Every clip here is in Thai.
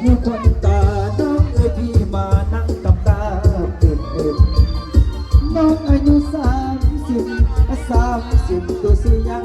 เมื่คนตา น้องเอ้ยพี่มานั่งกับตาเกิดเอ็มน้องอายุสามสิบสามสิบตัวซื้อยัง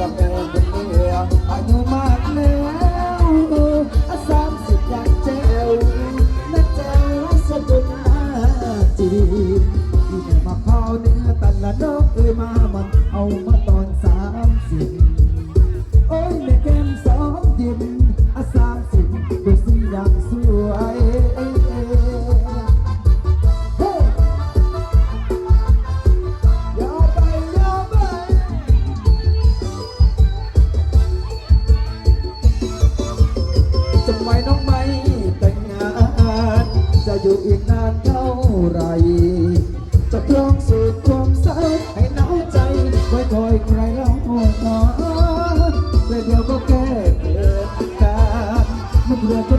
กับเธอคนเดียวอายุมาก อยู่อีกนานเท่าไร จะครองสูตรความเศร้าให้นาวใจ ไว้คอยใครร้องโหยหอและเดียวก็แก้เกิดการมันเรือก็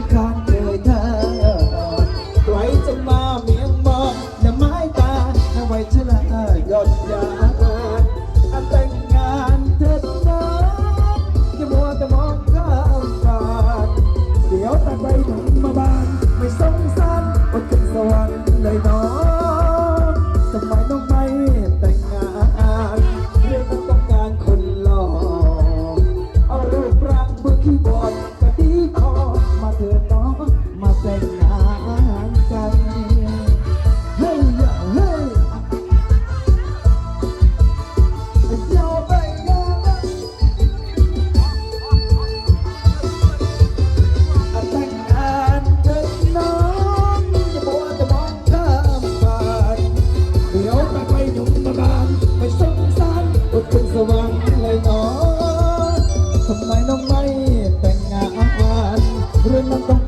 เรื่องมันต้อง